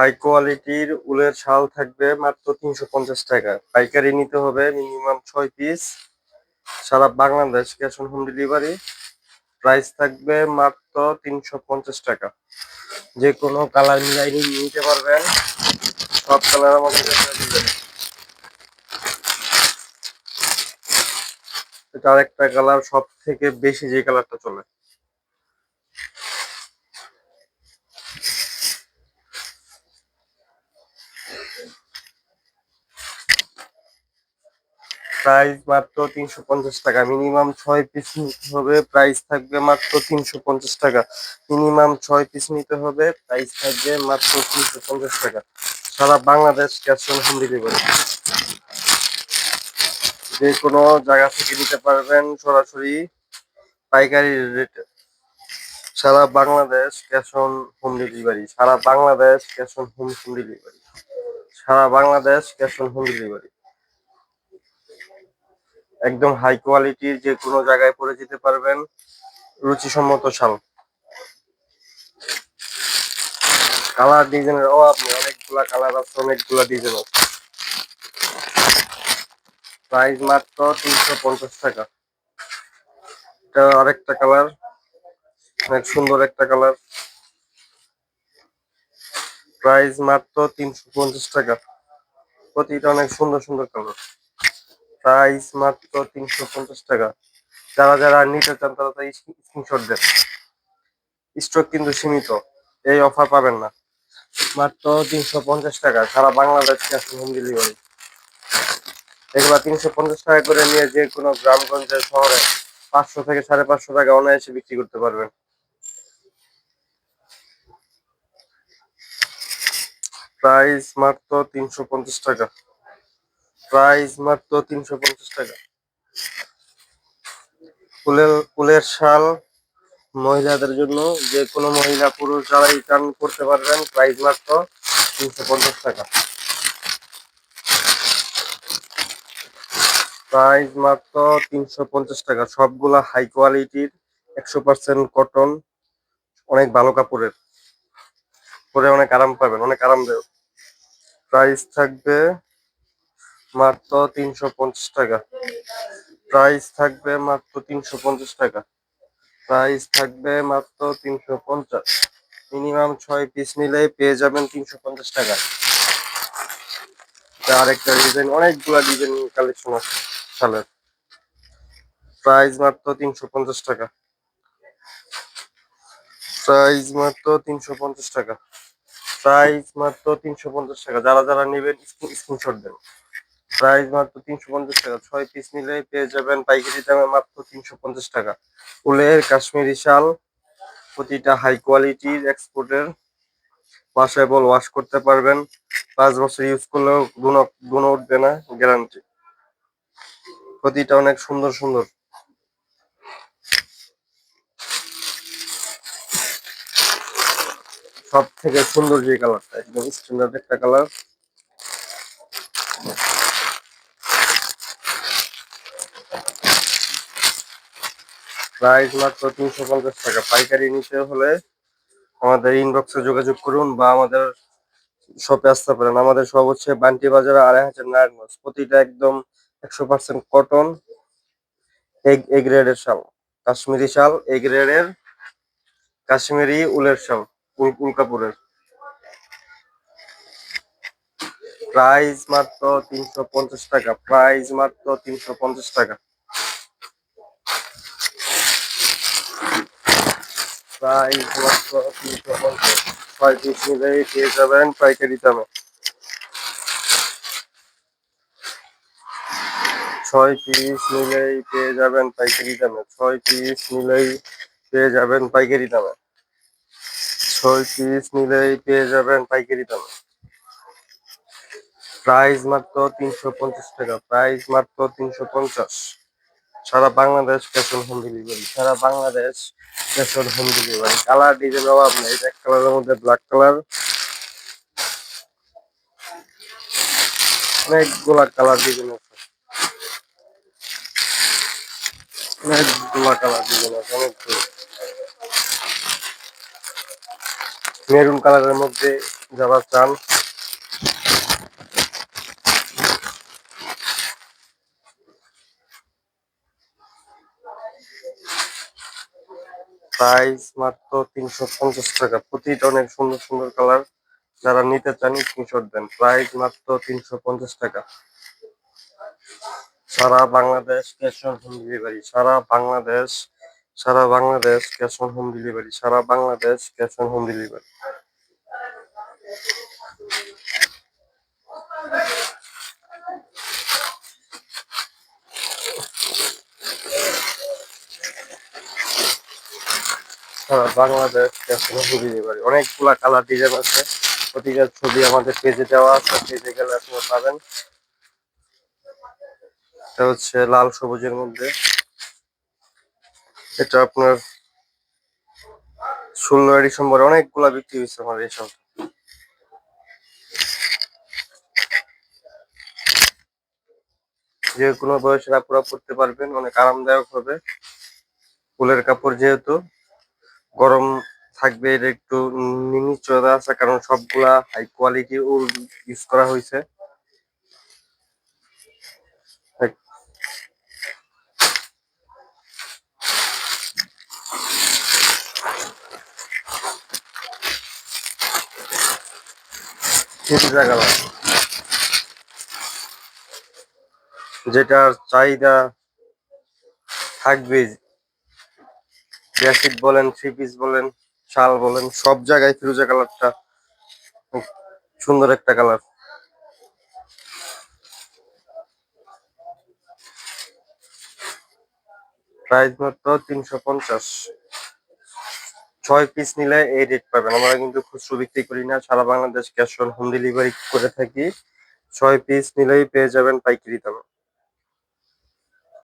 High কোয়ালিটির উলের শাল থাকবে মাত্র তিনশো পঞ্চাশ টাকা। পাইকারি নিতে হবে মিনিমাম ছয় piece Sara Bangladesh cash on home delivery price থাকবে মাত্র তিনশো পঞ্চাশ টাকা। যে কোনো কালার মিলাই নিতে পারবেন। সব কালার আমাদের এটা আরেকটা কালার সব থেকে বেশি যে কালারটা চলে। প্রাইস মাত্র তিনশো পঞ্চাশ টাকা। মিনিমাম ছয় পিস নিতে হবে প্রাইস থাকবে মাত্র তিনশো পঞ্চাশ টাকা। মিনিমাম ছয় পিস নিতে হবে প্রাইস থাকবে মাত্র তিনশো পঞ্চাশ টাকা। সারা Bangladesh cash on home delivery যে কোনো জায়গা থেকে নিতে পারবেন সরাসরি পাইকারি রেটে সারা Bangladesh cash on home delivery Sara Bangladesh cash on home home delivery Sara Bangladesh cash on home delivery একদম হাই কোয়ালিটির যে কোনো জায়গায় পরে যেতে পারবেন। রুচিসম্মত শাল। কালার ডিজাইনের অভাব আপনি অনেকগুলা কালার আছে, অনেকগুলা ডিজাইন আছে। প্রাইস মাত্র তিনশো পঞ্চাশ টাকা। আরেকটা কালার অনেক সুন্দর একটা কালার প্রাইস মাত্র তিনশো পঞ্চাশ টাকা। প্রতিটা অনেক সুন্দর সুন্দর কালার প্রাইস মাত্র তিনশো পঞ্চাশ টাকা। যারা যারা নিতে চান, তারা তাই স্ক্রিনশট দেন। স্টক কিন্তু সীমিত, এই অফার পাবেন না। মাত্র তিনশো পঞ্চাশ টাকা, সারা বাংলাদেশ ক্যাশ হোম ডেলিভারি। এগুলো তিনশো পঞ্চাশ টাকা করে নিয়ে যে কোনো গ্রামগঞ্জের শহরে পাঁচশো থেকে সাড়ে পাঁচশো টাকা অনায়াসে বিক্রি করতে পারবেন। প্রাইস মাত্র তিনশো পঞ্চাশ টাকা। প্রাইস মাত্র তিনশো পঞ্চাশ টাকা। ফুলের ফুলের শাল মহিলাদের জন্য যে কোনো মহিলা পুরুষ যারা রিটার্ন করতে পারবেন, প্রাইস মাত্র তিনশো পঞ্চাশ টাকা। প্রাইস মাত্র তিনশো পঞ্চাশ টাকা। সবগুলা হাই কোয়ালিটির একশো পার্সেন্ট কটন অনেক ভালো কাপড়ের। পরে অনেক আরাম পাবেন, অনেক আরামদায়ক প্রাইস থাকবে মাত্র তিনশো পঞ্চাশ টাকা। প্রাইস থাকবে মাত্র তিনশো পঞ্চাশ টাকা। প্রাইস থাকবে মাত্র তিনশো পঞ্চাশ। মিনিমাম ছয় পিস নিলে পেয়ে যাবেন তিনশো পঞ্চাশ টাকা। আরেকটা ডিজাইন অনেকগুলা ডিজাইন কালেকশন আছে শালের প্রাইস মাত্র তিনশো পঞ্চাশ টাকা। প্রাইস মাত্র তিনশো পঞ্চাশ টাকা। প্রাইস মাত্র তিনশো পঞ্চাশ টাকা। যারা যারা নেবেন স্ক্রিনশট দেন। প্রাইস মাত্র তিনশো পঞ্চাশ টাকা। ছয় পিস নিলে পেয়ে যাবেন পাইকারি দামে মাত্র তিনশো পঞ্চাশ টাকা। উলের কাশ্মীরি শাল, প্রতিটা হাই কোয়ালিটির এক্সপোর্টের ওয়াশেবল ওয়াশ করতে পারবেন। পাঁচ বছর ইউজ করলেও গুণ উঠবে না গ্যারান্টি প্রতিটা অনেক সুন্দর সুন্দর। সব থেকে সুন্দর যে কালারটা একদম স্ট্যান্ডার্ড একটা কালার প্রাইস মাত্র তিনশো পঞ্চাশ টাকা। পাইকারি নিতে হলে আমাদের ইনবক্সে যোগাযোগ করুন বা আমাদের শপে আসতে পারেন। আমাদের সব হচ্ছে বান্টি বাজারে আড়াই হাজার নারায়ণগঞ্জ। প্রতিটা একদম একশো পার্সেন্ট কটন এগ এ গ্রেডের শাল। কাশ্মীরি শাল এ গ্রেডের কাশ্মীরি উলের শাল, উল উল কাপড়ের প্রাইস মাত্র তিনশো পঞ্চাশ টাকা। প্রাইস মাত্র তিনশো পঞ্চাশ টাকা। প্রাইস মাত্র তিনশো পঞ্চাশ ছয় পিস নিলেই পেয়ে যাবেন পাইকারি দামে। ছয় পিস নিলেই পেয়ে যাবেন পাইকারি দামে। ছয় পিস নিলেই পেয়ে যাবেন পাইকারি দামে ছয় পিস নিলেই পেয়ে যাবেন পাইকারি দামে। প্রাইস মাত্র তিনশো পঞ্চাশ টাকা। প্রাইস মাত্র তিনশো পঞ্চাশ। সারা Bangladesh cash on home delivery. Sara Bangladesh home delivery colour design অভাব নেই এক কালারের মধ্যে ব্ল্যাক কালার অনেকগুলা কালার ডিজাইন আছে। অনেকগুলা কালার ডিজাইন আছে, অনেকগুলো। মেরুন কালারের মধ্যে যারা চান প্রাইস মাত্র তিনশো পঞ্চাশ টাকা। প্রতিটা অনেক সুন্দর সুন্দর কালার। যারা নিতে চান স্ক্রিনশট দেন। প্রাইস মাত্র তিনশো পঞ্চাশ টাকা। সারা Bangladesh cash on home delivery Sara Bangladesh Sara Bangladesh cash on home delivery Sara Bangladesh cash on home delivery Bangladesh delivery অনেকগুলা কালার ডিজাইন আছে। প্রতিটা ছবি আমাদের পেজে দেওয়া আছে পেজে গেলে আপনারা পাবেন। এটা হচ্ছে লাল সবুজের মধ্যে। এটা আপনার ষোলো ডিসেম্বর, অনেকগুলা বিক্রি হয়েছে আমার এইসব যে কোনো বয়সের আপুরা পড়তে পারবেন, অনেক আরামদায়ক হবে। ফুলের কাপড় যেহেতু গরম থাকবে, এটা একটু নিশ্চয়তা আছে, কারণ সবগুলা হাই কোয়ালিটি উল ইউজ করা হয়েছে। যেটার চাহিদা থাকবে জ্যাকেট বলেন থ্রি পিস বলেন, শাল বলেন, সব জায়গায় ফিরোজা কালারটা সুন্দর একটা কালার। প্রাইস মাত্র তিনশো পঞ্চাশ। ছয় পিস নিলে এই রেট পাবেন। আমরা কিন্তু খুচরো বিক্রি করি না, সারা Bangladesh cash on home delivery করে থাকি। ছয় পিস নিলেই পেয়ে যাবেন পাইকারি দামে।